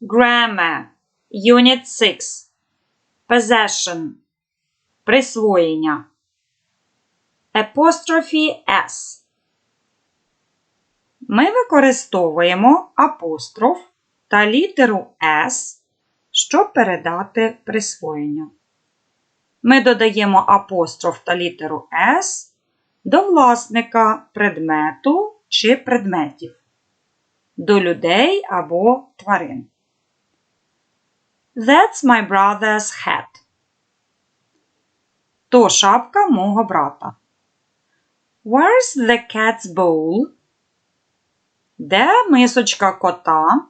Grammar. Unit 6. Possession. Присвоєння. Apostrophe S. Ми використовуємо апостроф та літеру S, щоб передати присвоєння. Ми додаємо апостроф та літеру S до власника предмету чи предметів, до людей або тварин. That's my brother's hat. То шапка мого брата. Where's the cat's bowl? Де мисочка кота?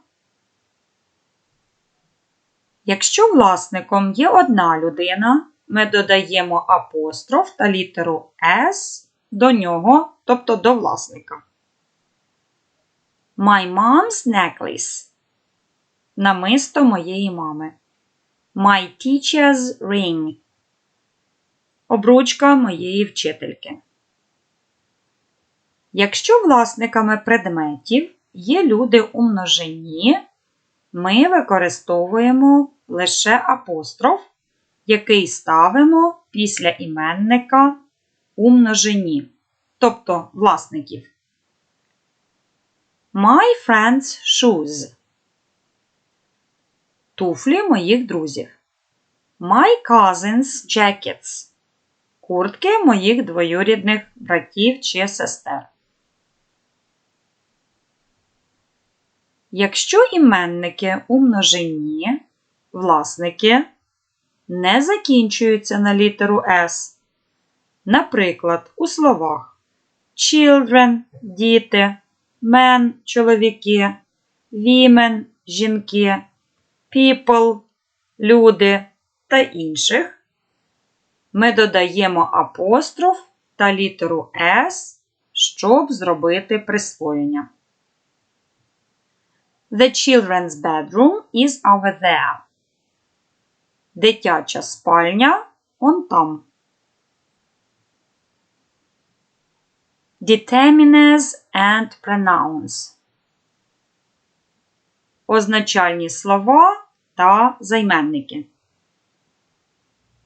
Якщо власником є одна людина, ми додаємо апостроф та літеру S до нього, тобто до власника. My mom's necklace. Намисто моєї мами. My teacher's ring. Обручка моєї вчительки. Якщо власниками предметів є люди у множині, ми використовуємо лише апостроф, який ставимо після іменника у множині, тобто власників. My friend's shoes. Туфлі моїх друзів. My cousin's jackets. Куртки моїх двоюрідних братів чи сестер. Якщо іменники у множині, власники не закінчуються на літеру S, наприклад, у словах children діти, men чоловіки, women жінки, people люди та інших, ми додаємо апостроф та літеру S, щоб зробити присвоєння. The children's bedroom is over there. Дитяча спальня он там. Determiners and pronouns. Означальні слова та займенники.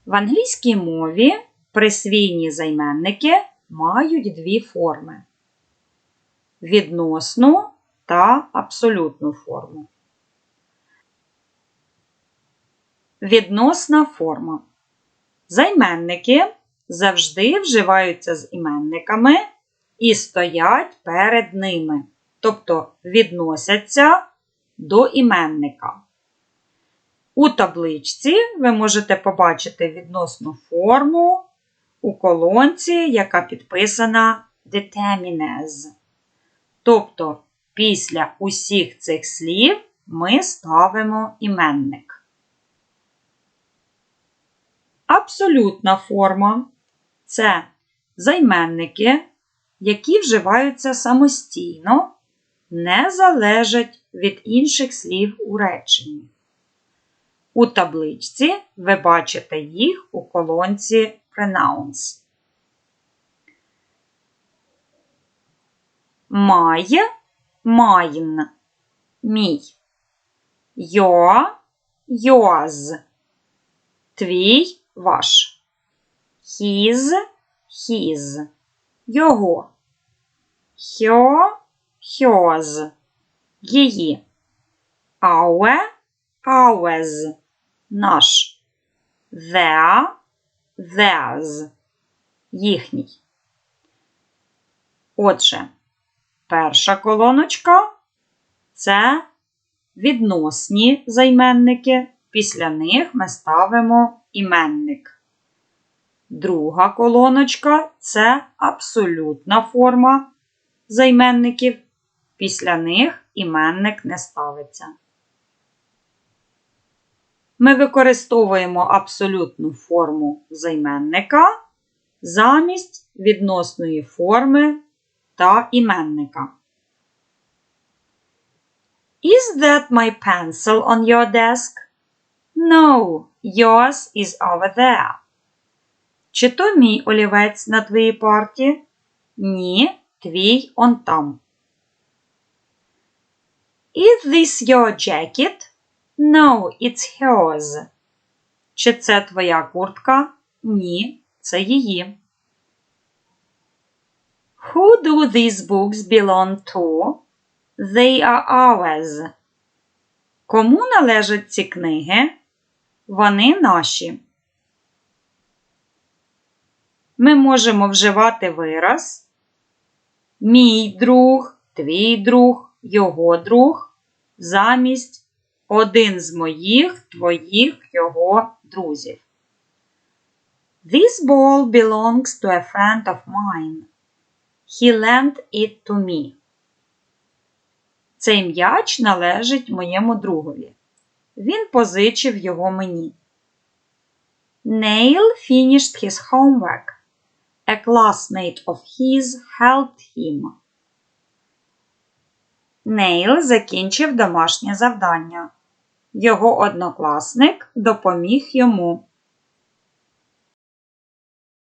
В англійській мові присвійні займенники мають дві форми: відносну та абсолютну форму. Відносна форма. Займенники завжди вживаються з іменниками і стоять перед ними, тобто відносяться до іменника. У табличці ви можете побачити відносну форму у колонці, яка підписана Determiners. Тобто, після усіх цих слів ми ставимо іменник. Абсолютна форма це займенники, які вживаються самостійно, не залежать від інших слів у реченні. У табличці ви бачите їх у колонці Pronouns. Має майн мій. Your yours. Твій ваш. His his. Його. Her hers. Її. Our ours. Наш. Their theirs. Їхній. Отже, перша колоночка це відносні займенники. Після них ми ставимо іменник. Друга колоночка це абсолютна форма займенників. Після них іменник не ставиться. Ми використовуємо абсолютну форму займенника замість відносної форми та іменника. Is that my pencil on your desk? No, yours is over there. Чи то мій олівець на твоїй парті? Ні, твій он там. Is this your jacket? No, it's hers. Чи це твоя куртка? Ні, це її. Who do these books belong to? They are ours. Кому належать ці книги? Вони наші. Ми можемо вживати вираз мій друг, твій друг, його друг замість один з моїх, твоїх, його друзів. This ball belongs to a friend of mine. He lent it to me. Цей м'яч належить моєму другові. Він позичив його мені. Neil finished his homework. A classmate of his helped him. Нейл закінчив домашнє завдання. Його однокласник допоміг йому.